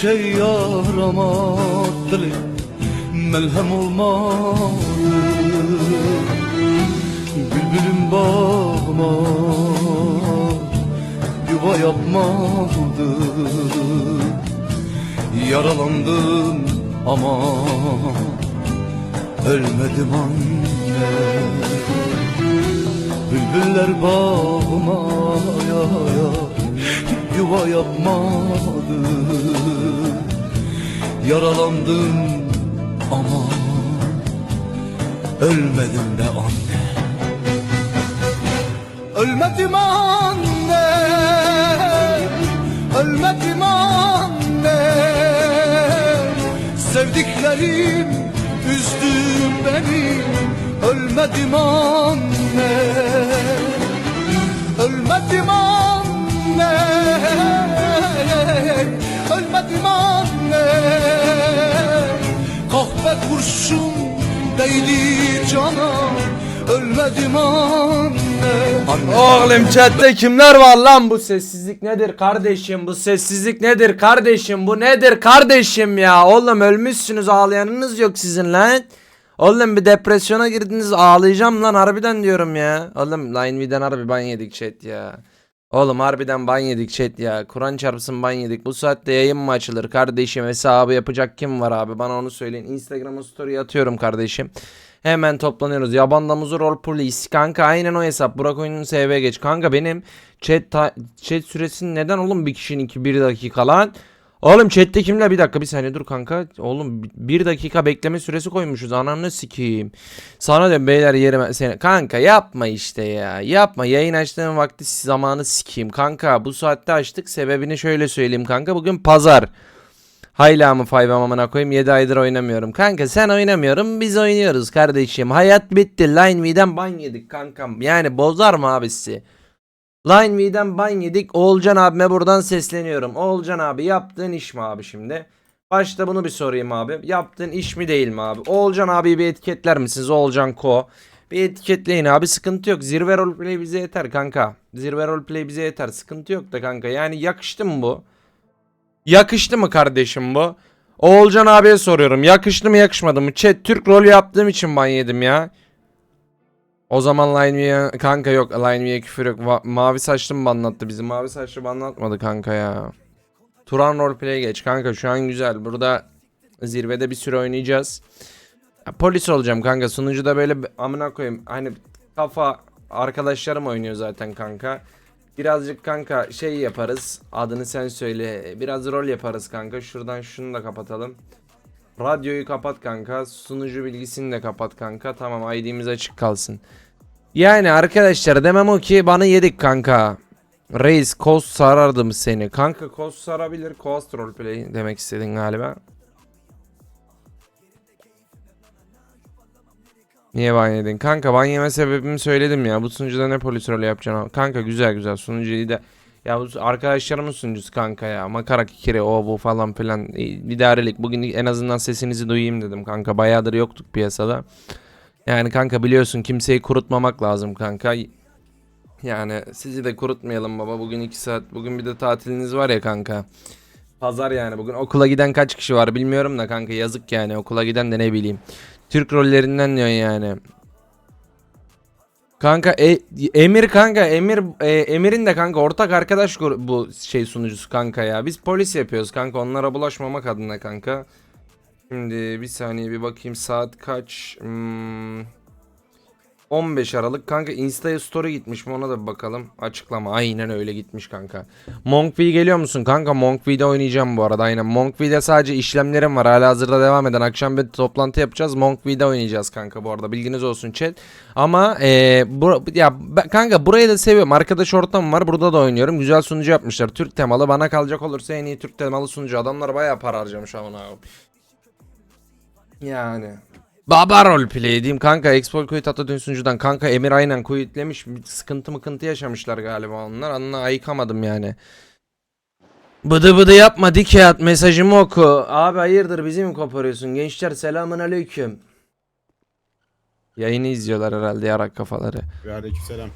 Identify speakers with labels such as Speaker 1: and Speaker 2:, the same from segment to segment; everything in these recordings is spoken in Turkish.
Speaker 1: şey yaramadı Melhem olmadı Bülbülüm bağıma Yuva yapmadı Yaralandım ama Ölmedim anne. Bülbüller ya Yuva yapmadı. Yaralandım ama Ölmedim be anne. Ölmedim anne. Ölmedim anne. Sevdiklerim üzdü beni. Ölmedim anne değdi cana Ölmedim anne.
Speaker 2: Oğlum chatte kimler var lan? Bu sessizlik nedir kardeşim? Bu sessizlik nedir kardeşim? Bu nedir kardeşim ya? Oğlum ölmüşsünüz ağlayanınız yok sizin lan. Oğlum bir depresyona girdiniz ağlayacağım lan harbiden diyorum ya. Oğlum Line V'den harbi ban yedik chat ya Oğlum harbiden ban yedik chat ya Kur'an çarpsın ban yedik bu saatte yayın mı açılır kardeşim hesabı yapacak kim var abi bana onu söyleyin Instagram'a story atıyorum kardeşim Hemen toplanıyoruz. Yaban damuzu rol police. Kanka aynen o hesap. Burak oyunun SV geç. Kanka benim chat chat süresi neden oğlum bir kişinin ki bir dakika lan? Oğlum chatte kimler bir dakika bir saniye dur kanka. Oğlum bir dakika bekleme süresi koymuşuz. Ananı sikeyim. Sana diyorum beyler yerime seni. Kanka yapma işte ya. Yapma. Yayın açtığım vakti zamanı sikeyim. Kanka bu saatte açtık. Sebebini şöyle söyleyeyim kanka. Bugün pazar. Hayla mı five amına koyayım 7 aydır oynamıyorum. Kanka sen oynamıyorum biz oynuyoruz kardeşim. Hayat bitti. Line V'den ban yedik kankam. Yani bozar mı abisi? Line V'den ban yedik. Oğulcan abime buradan sesleniyorum. Oğulcan abi yaptığın iş mi abi şimdi? Başta bunu bir sorayım abi. Yaptığın iş mi değil mi abi? Oğulcan abi bir etiketler misiniz? Oğulcan Ko. Bir etiketleyin abi sıkıntı yok. Zirve roleplay bize yeter kanka. Zirve roleplay bize yeter. Sıkıntı yok da kanka. Yani yakıştı mı bu? Yakıştı mı kardeşim bu? Oğulcan abiye soruyorum. Yakıştı mı yakışmadı mı? Chat Türk rolü yaptığım için ban yedim ya. O zaman Line kanka yok Line küfür yok. Va- mavi saçlı mı banlattı bizi? Mavi saçlı banlatmadı kanka ya. Turan roleplay geç kanka şu an güzel. Burada zirvede bir süre oynayacağız. Ya, polis olacağım kanka. Sunucuda böyle amına koyayım. Hani kafa arkadaşlarım oynuyor zaten kanka. Birazcık kanka şey yaparız. Adını sen söyle. Biraz rol yaparız kanka. Şuradan şunu da kapatalım. Radyoyu kapat kanka. Sunucu bilgisini de kapat kanka. Tamam ID'miz açık kalsın. Yani arkadaşlar demem o ki bana yedik kanka. Reis Coast sarardım seni. Kanka Coast sarabilir. Coast roleplay demek istedin galiba. Niye ban yedin? Kanka ban yeme sebebimi söyledim ya. Bu sunucuda ne polis rolü yapacaksın? Kanka güzel güzel sunucuyu da ya bu arkadaşlarımın sunucusu kanka ya. Makara kikiri o bu falan filan. E, İdarelik. Bugün en azından sesinizi duyayım dedim kanka. Bayağıdır yoktuk piyasada. Yani kanka biliyorsun kimseyi kurutmamak lazım kanka. Yani sizi de kurutmayalım baba. Bugün 2 saat. Bugün bir de tatiliniz var ya kanka. Pazar yani bugün okula giden kaç kişi var bilmiyorum da kanka yazık yani okula giden de ne bileyim. Türk rollerinden diyorsun yani. Kanka E- Emir kanka Emir e, Emir'in de kanka ortak arkadaş bu şey sunucusu kanka ya. Biz polis yapıyoruz kanka onlara bulaşmamak adına kanka. Şimdi bir saniye bir bakayım saat kaç? Hmm, 15 Aralık kanka Insta'ya story gitmiş mi ona da bir bakalım. Açıklama aynen öyle gitmiş kanka. Monk V geliyor musun kanka? Monk V'de oynayacağım bu arada aynen. Monk V'de sadece işlemlerim var. Hala hazırda devam eden. Akşam bir toplantı yapacağız. Monk V'de oynayacağız kanka bu arada. Bilginiz olsun chat. Ama eee bu, ya ben- kanka burayı da seviyorum. Arkadaş ortamım var. Burada da oynuyorum. Güzel sunucu yapmışlar. Türk temalı. Bana kalacak olursa en iyi Türk temalı sunucu. Adamlar bayağı para harcamış ama. Yani. Baba roleplay diyeyim kanka Exploit Kuyut Atatürk sunucudan kanka Emir aynen kuyutlemiş sıkıntı mıkıntı yaşamışlar galiba onlar anla ayıkamadım yani. Bıdı bıdı yapma dike at mesajımı oku. Abi hayırdır bizi mi koparıyorsun gençler selamun aleyküm. Yayını izliyorlar herhalde yarak kafaları.
Speaker 3: Ve aleykümselam.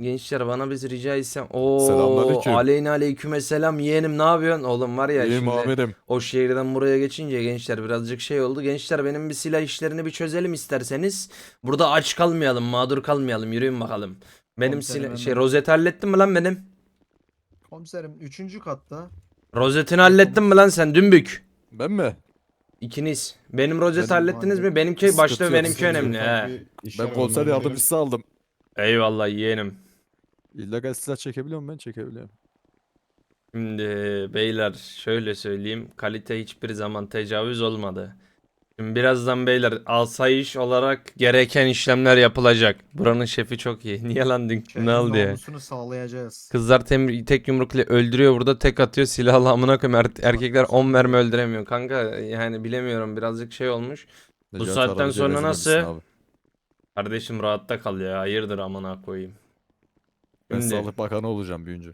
Speaker 2: Gençler bana biz rica etsem. Oo
Speaker 3: Selamünaleyküm.
Speaker 2: aleyna aleyküme selam yeğenim ne yapıyorsun? Oğlum var ya
Speaker 3: İyiyim
Speaker 2: şimdi
Speaker 3: amirim.
Speaker 2: o şehirden buraya geçince gençler birazcık şey oldu. Gençler benim bir silah işlerini bir çözelim isterseniz. Burada aç kalmayalım, mağdur kalmayalım. Yürüyün bakalım. Benim
Speaker 4: Komiserim
Speaker 2: silah
Speaker 4: hemen.
Speaker 2: şey rozeti hallettin mi lan benim?
Speaker 4: Komiserim 3. katta.
Speaker 2: Rozetini hallettin mi lan sen dümbük?
Speaker 3: Ben mi?
Speaker 2: İkiniz. Benim rozeti
Speaker 3: Benim
Speaker 2: hallettiniz mi? Benimki
Speaker 3: Sıkıntı
Speaker 2: başta
Speaker 3: yok,
Speaker 2: benimki
Speaker 3: sıkıntı yok.
Speaker 2: önemli he.
Speaker 3: Ben konser yardımcısı aldım.
Speaker 2: Eyvallah yeğenim.
Speaker 3: İllegal silah çekebiliyor muyum ben? Çekebiliyorum.
Speaker 2: Şimdi beyler şöyle söyleyeyim. Kalite hiçbir zaman tecavüz olmadı. Şimdi birazdan beyler asayiş olarak gereken işlemler yapılacak. Buranın şefi çok iyi. Niye lan dün
Speaker 4: Şehrin
Speaker 2: ne oldu ya?
Speaker 4: namusunu sağlayacağız.
Speaker 2: Kızlar tem- tek yumrukla öldürüyor burada tek atıyor silahla amına koyayım Er- erkekler 10 mermi öldüremiyor kanka yani bilemiyorum birazcık şey olmuş.
Speaker 3: Necati
Speaker 2: saatten sonra
Speaker 3: rezil
Speaker 2: nasıl?
Speaker 3: misin abi?
Speaker 2: Kardeşim rahatta kal ya hayırdır amına koyayım.
Speaker 3: Ben
Speaker 2: Şimdi-
Speaker 3: Sağlık Bakanı olacağım büyüyünce.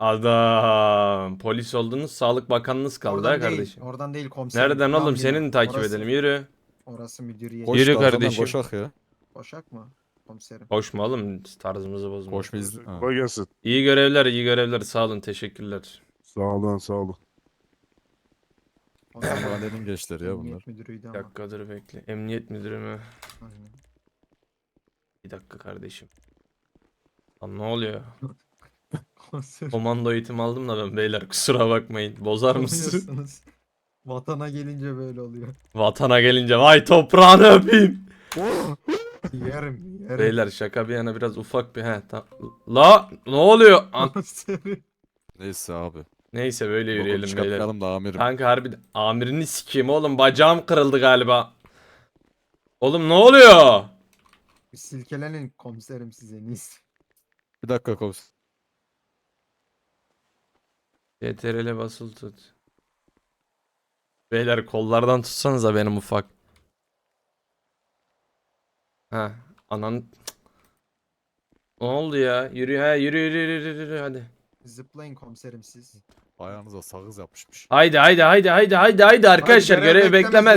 Speaker 2: Adam polis oldunuz sağlık bakanınız kaldı
Speaker 4: oradan
Speaker 2: ha
Speaker 4: değil,
Speaker 2: kardeşim.
Speaker 4: oradan değil komiserim.
Speaker 2: Nereden oğlum
Speaker 4: Amirim.
Speaker 2: senin takip
Speaker 4: Orası-
Speaker 2: edelim yürü.
Speaker 4: Orası müdüriyet.
Speaker 3: Koş
Speaker 2: Yürü kardeşim.
Speaker 3: Koşak ya.
Speaker 4: Koşak mı? Komiserim.
Speaker 2: Koşma oğlum tarzımızı bozma.
Speaker 3: Koşma izni. Ha.
Speaker 5: Kolay gelsin.
Speaker 2: İyi görevler iyi görevler sağ olun teşekkürler.
Speaker 5: Sağ olun, sağ olun.
Speaker 4: Komiserim,
Speaker 3: Mahallenin gençleri ya bunlar.
Speaker 4: Emniyet müdürüydü
Speaker 2: Bir
Speaker 4: ama.
Speaker 2: dakika dur bekle. Emniyet müdürü mü?
Speaker 4: Aynen.
Speaker 2: Bir dakika kardeşim. Lan ne oluyor? Komando eğitim aldım da ben beyler kusura bakmayın. Bozar mısın?
Speaker 4: Anlıyorsunuz. Vatana gelince böyle oluyor.
Speaker 2: Vatana gelince vay toprağını öpeyim.
Speaker 4: Yerim, yerim.
Speaker 2: Beyler şaka bir yana biraz ufak bir he. ta- La ne oluyor? An-.
Speaker 3: Neyse abi.
Speaker 2: Neyse böyle
Speaker 3: Yürüyelim
Speaker 2: beyler.
Speaker 3: Çıkartmayalım da amirim.
Speaker 2: Kanka harbi amirini sikeyim oğlum bacağım kırıldı galiba. Oğlum ne oluyor?
Speaker 4: Bir Silkelenin komiserim size iyisi.
Speaker 3: Bir dakika koms.
Speaker 2: CTRL'e basılı tut. Beyler kollardan tutsanıza benim ufak. Ha, anan. Ne oldu ya? Yürü ha yürü yürü yürü yürü, yürü hadi.
Speaker 4: Zıplayın komiserim siz.
Speaker 3: Ayağınıza sakız yapışmış.
Speaker 2: Haydi haydi haydi haydi haydi haydi arkadaşlar
Speaker 4: görev
Speaker 2: görev
Speaker 4: beklemez,
Speaker 2: beklemez.